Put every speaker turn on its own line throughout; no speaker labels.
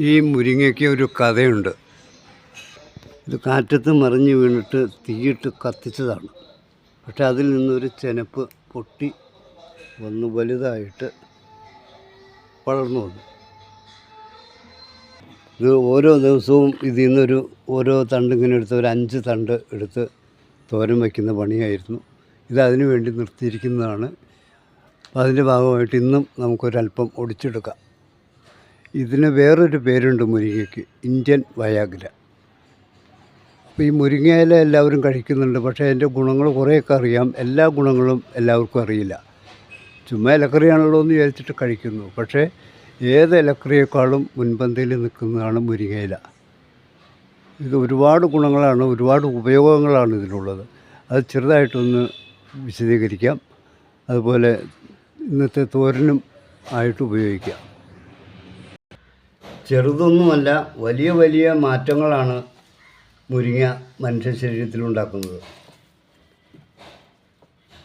ഈ മുരിങ്ങയ്ക്ക് ഒരു കഥയുണ്ട്. ഇത് കാറ്റത്ത് മറിഞ്ഞ് വീണിട്ട് തീയിട്ട് കത്തിച്ചതാണ്. പക്ഷെ അതിൽ നിന്നൊരു ചെനപ്പ് പൊട്ടി വന്ന് വലുതായിട്ട് വളർന്നു വന്നു. ഇത് ഓരോ ദിവസവും ഇതിൽ നിന്നൊരു ഓരോ തണ്ട് ഇങ്ങനെ എടുത്ത് ഒരു അഞ്ച് തണ്ട് എടുത്ത് തോരൻ വയ്ക്കുന്ന പണിയായിരുന്നു. ഇത് അതിനു വേണ്ടി നിർത്തിയിരിക്കുന്നതാണ്. അതിന്റെ ഭാഗമായിട്ട് ഇന്നും നമുക്കൊരല്പം ഒടിച്ചെടുക്കാം. ഇതിന് വേറൊരു പേരുണ്ട് മുരിങ്ങയ്ക്ക്. ഇന്ത്യൻ വയാഗ്ര അപ്പോൾ ഈ മുരിങ്ങയില എല്ലാവരും കഴിക്കുന്നുണ്ട്. പക്ഷേ അതിന്റെ ഗുണങ്ങൾ കുറേയൊക്കെ അറിയാം. എല്ലാ ഗുണങ്ങളും എല്ലാവർക്കും അറിയില്ല. ചുമ്മാ ഇലക്കറിയാണല്ലോ എന്ന് വിചാരിച്ചിട്ട് കഴിക്കുന്നു. പക്ഷേ ഏത് ഇലക്കറിയേക്കാളും മുൻപന്തിയിൽ നിൽക്കുന്നതാണ് മുരിങ്ങയില. ഇത് ഒരുപാട് ഗുണങ്ങളാണ് ഒരുപാട് ഉപയോഗങ്ങളാണ് ഇതിനുള്ളത് അത് ചെറുതായിട്ടൊന്ന് വിശദീകരിക്കാം. അതുപോലെ ഇന്നത്തെ തോരനും ആയിട്ട് ഉപയോഗിക്കാം. ചെറുതൊന്നുമല്ല വലിയ വലിയ മാറ്റങ്ങളാണ് മുരിങ്ങ മനുഷ്യ ശരീരത്തിലുണ്ടാക്കുന്നത്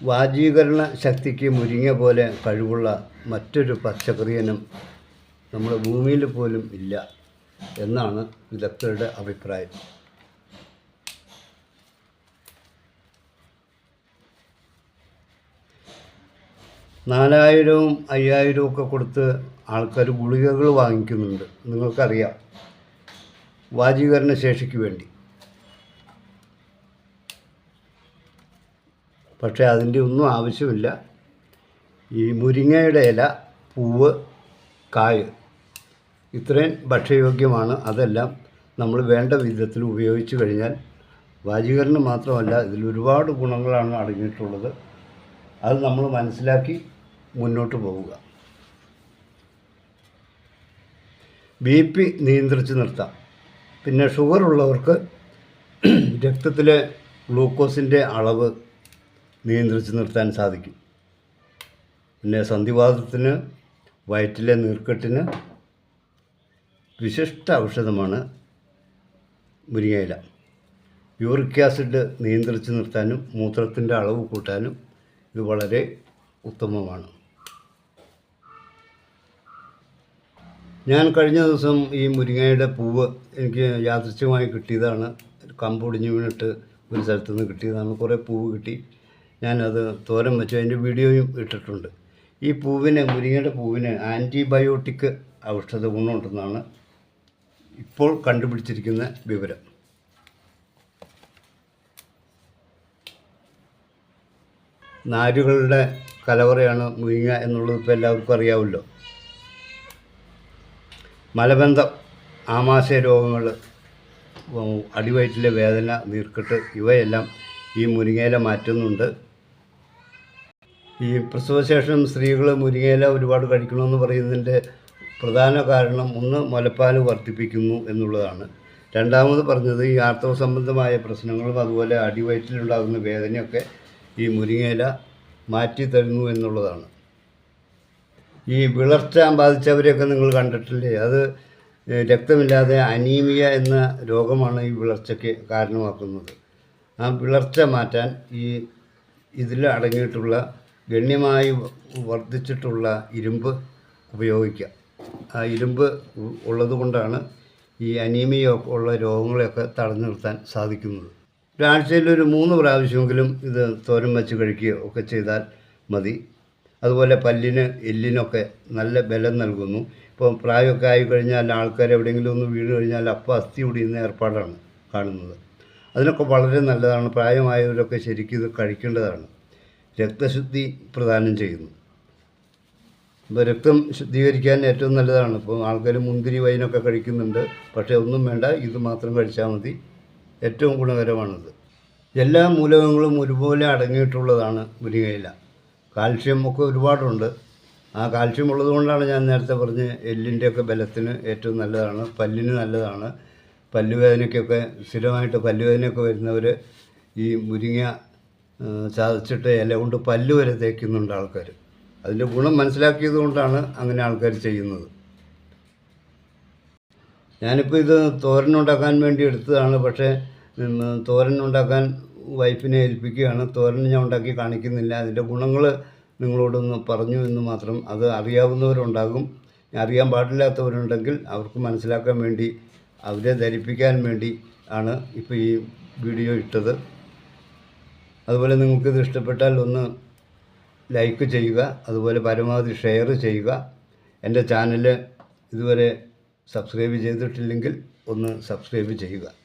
വാജീകരണ ശക്തിക്ക് മുരിങ്ങ പോലെ കഴിവുള്ള മറ്റൊരു പച്ചക്കറിയനും നമ്മുടെ ഭൂമിയിൽ പോലും ഇല്ല എന്നാണ് വിദഗ്ധരുടെ അഭിപ്രായം. നാലായിരവും അയ്യായിരവും ഒക്കെ കൊടുത്ത് ആൾക്കാർ ഗുളികകൾ വാങ്ങിക്കുന്നുണ്ട്. നിങ്ങൾക്കറിയാം. വാജീകരണ ശേഷിക്ക് വേണ്ടി. പക്ഷേ അതിന്റെ ഒന്നും ആവശ്യമില്ല. ഈ മുരിങ്ങയുടെ ഇല പൂവ് കായ് ഇത്രയും ഭക്ഷ്യയോഗ്യമാണ്. അതെല്ലാം നമ്മൾ വേണ്ട വിധത്തിൽ ഉപയോഗിച്ച് കഴിഞ്ഞാൽ വാജീകരണം മാത്രമല്ല ഇതിൽ ഒരുപാട് ഗുണങ്ങളാണ് അടങ്ങിയിട്ടുള്ളത്. അത് നമ്മൾ മനസ്സിലാക്കി മുന്നോട്ട് പോവുക. ബി പി നിയന്ത്രിച്ച് നിർത്താം. പിന്നെ ഷുഗർ ഉള്ളവർക്ക് രക്തത്തിലെ ഗ്ലൂക്കോസിന്റെ അളവ് നിയന്ത്രിച്ച് നിർത്താൻ സാധിക്കും. പിന്നെ സന്ധിവാദത്തിന് വയറ്റിലെ നീർക്കെട്ടിന് വിശിഷ്ട ഔഷധമാണ് മുരിങ്ങയില. യൂറിക് ആസിഡ് നിയന്ത്രിച്ച് നിർത്താനും മൂത്രത്തിന്റെ അളവ് കൂട്ടാനും ഇത് വളരെ ഉത്തമമാണ്. ഞാൻ കഴിഞ്ഞ ദിവസം ഈ മുരിങ്ങയുടെ പൂവ് എനിക്ക് യാദൃശ്യമായി കിട്ടിയതാണ്. കമ്പൊടിഞ്ഞ് വീണിട്ട് ഒരു സ്ഥലത്തു നിന്ന് കിട്ടിയതാണ്. കുറേ പൂവ് കിട്ടി. ഞാനത് തോരൻ വെച്ചു. അതിന്റെ വീഡിയോയും ഇട്ടിട്ടുണ്ട്. ഈ പൂവിന് മുരിങ്ങയുടെ പൂവിന് ആന്റിബയോട്ടിക് ഔഷധ ഗുണമുണ്ടെന്നാണ് ഇപ്പോൾ കണ്ടുപിടിച്ചിരിക്കുന്ന വിവരം. നാരുകളുടെ കലവറയാണ് മുരിങ്ങ എന്നുള്ളത് ഇപ്പോൾ എല്ലാവർക്കും അറിയാമല്ലോ. മലബന്ധം ആമാശയ രോഗങ്ങൾ അടിവയറ്റിലെ വേദന നീർക്കെട്ട് ഇവയെല്ലാം ഈ മുരിങ്ങയില മാറ്റുന്നുണ്ട്. ഈ പ്രസവശേഷം സ്ത്രീകൾ മുരിങ്ങയില ഒരുപാട് കഴിക്കണമെന്ന് പറയുന്നതിന്റെ പ്രധാന കാരണം ഒന്ന് മുലപ്പാൽ വർദ്ധിപ്പിക്കുന്നു എന്നുള്ളതാണ്. രണ്ടാമത് പറഞ്ഞത് ഈ ആർത്തവ സംബന്ധമായ പ്രശ്നങ്ങളും അതുപോലെ അടിവയറ്റിലുണ്ടാകുന്ന വേദനയൊക്കെ ഈ മുരിങ്ങയില മാറ്റി തരുന്നു എന്നുള്ളതാണ്. ഈ വിളർച്ച ബാധിച്ചവരെയൊക്കെ നിങ്ങൾ കണ്ടിട്ടില്ലേ? അത് രക്തമില്ലാതെ അനീമിയ എന്ന രോഗമാണ് ഈ വിളർച്ചയ്ക്ക് കാരണമാക്കുന്നത്. ആ വിളർച്ച മാറ്റാൻ ഈ ഇതിൽ അടങ്ങിയിട്ടുള്ള ഗണ്യമായി വർദ്ധിച്ചിട്ടുള്ള ഇരുമ്പ് ഉപയോഗിക്കുക ആ ഇരുമ്പ് ഉള്ളതുകൊണ്ടാണ് ഈ അനീമിയ ഉള്ള രോഗങ്ങളെയൊക്കെ തടഞ്ഞു നിർത്താൻ സാധിക്കുന്നത്. ഒരാഴ്ചയിൽ ഒരു മൂന്ന് പ്രാവശ്യമെങ്കിലും ഇത് തോരൻ വെച്ച് കഴിക്കുകയോ ഒക്കെ ചെയ്താൽ മതി. അതുപോലെ പല്ലിന് എല്ലിനൊക്കെ നല്ല ബലം നൽകുന്നു. ഇപ്പോൾ പ്രായമൊക്കെ ആയി കഴിഞ്ഞാൽ ആൾക്കാർ എവിടെയെങ്കിലും ഒന്ന് വീണ് കഴിഞ്ഞാൽ അപ്പം അസ്ഥി ഒടിയുന്ന ഏർപ്പാടാണ് കാണുന്നത്. അതിനൊക്കെ വളരെ നല്ലതാണ്. പ്രായമായവരൊക്കെ ശരിക്കും ഇത് കഴിക്കേണ്ടതാണ്. രക്തശുദ്ധി പ്രദാനം ചെയ്യുന്നു. ഇപ്പോൾ രക്തം ശുദ്ധീകരിക്കാൻ ഏറ്റവും നല്ലതാണ്. ഇപ്പോൾ ആൾക്കാർ മുന്തിരി വൈനൊക്കെ കഴിക്കുന്നുണ്ട്. പക്ഷേ ഒന്നും വേണ്ട ഇത് മാത്രം കഴിച്ചാൽ മതി. ഏറ്റവും ഗുണകരമാണിത്. എല്ലാ മൂലകങ്ങളും ഒരുപോലെ അടങ്ങിയിട്ടുള്ളതാണ് മുരിങ്ങയില. കാൽഷ്യം ഒക്കെ ഒരുപാടുണ്ട്. ആ കാൽഷ്യം ഉള്ളതുകൊണ്ടാണ് ഞാൻ നേരത്തെ പറഞ്ഞ് എല്ലിന്റെയൊക്കെ ബലത്തിന് ഏറ്റവും നല്ലതാണ് പല്ലിന് നല്ലതാണ്. പല്ലുവേദനയ്ക്കൊക്കെ സ്ഥിരമായിട്ട് പല്ലുവേദനയൊക്കെ വരുന്നവർ ഈ മുരിങ്ങ ചതച്ചിട്ട് ഇല കൊണ്ട് പല്ല് വരെ തേക്കുന്നുണ്ട് ആൾക്കാർ അതിന്റെ ഗുണം മനസ്സിലാക്കിയത് കൊണ്ടാണ് അങ്ങനെ ആൾക്കാർ ചെയ്യുന്നത്. ഞാനിപ്പോൾ ഇത് തോരനുണ്ടാക്കാൻ വേണ്ടി എടുത്തതാണ് പക്ഷേ തോരനുണ്ടാക്കാൻ വൈഫിനെ ഏൽപ്പിക്കുകയാണ്. തോരൻ ഞാൻ ഉണ്ടാക്കി കാണിക്കുന്നില്ല. അതിന്റെ ഗുണങ്ങൾ നിങ്ങളോടൊന്ന് പറഞ്ഞു എന്ന് മാത്രം അത് അറിയാവുന്നവരുണ്ടാകും. അറിയാൻ പാടില്ലാത്തവരുണ്ടെങ്കിൽ അവർക്ക് മനസ്സിലാക്കാൻ വേണ്ടി അവരെ ധരിപ്പിക്കാൻ വേണ്ടി ആണ് ഇപ്പോൾ ഈ വീഡിയോ ഇട്ടത്. അതുപോലെ നിങ്ങൾക്കിത് ഇഷ്ടപ്പെട്ടാൽ ഒന്ന് ലൈക്ക് ചെയ്യുക. അതുപോലെ പരമാവധി ഷെയർ ചെയ്യുക. എന്റെ ചാനൽ ഇതുവരെ സബ്സ്ക്രൈബ് ചെയ്തിട്ടില്ലെങ്കിൽ ഒന്ന് സബ്സ്ക്രൈബ് ചെയ്യുക.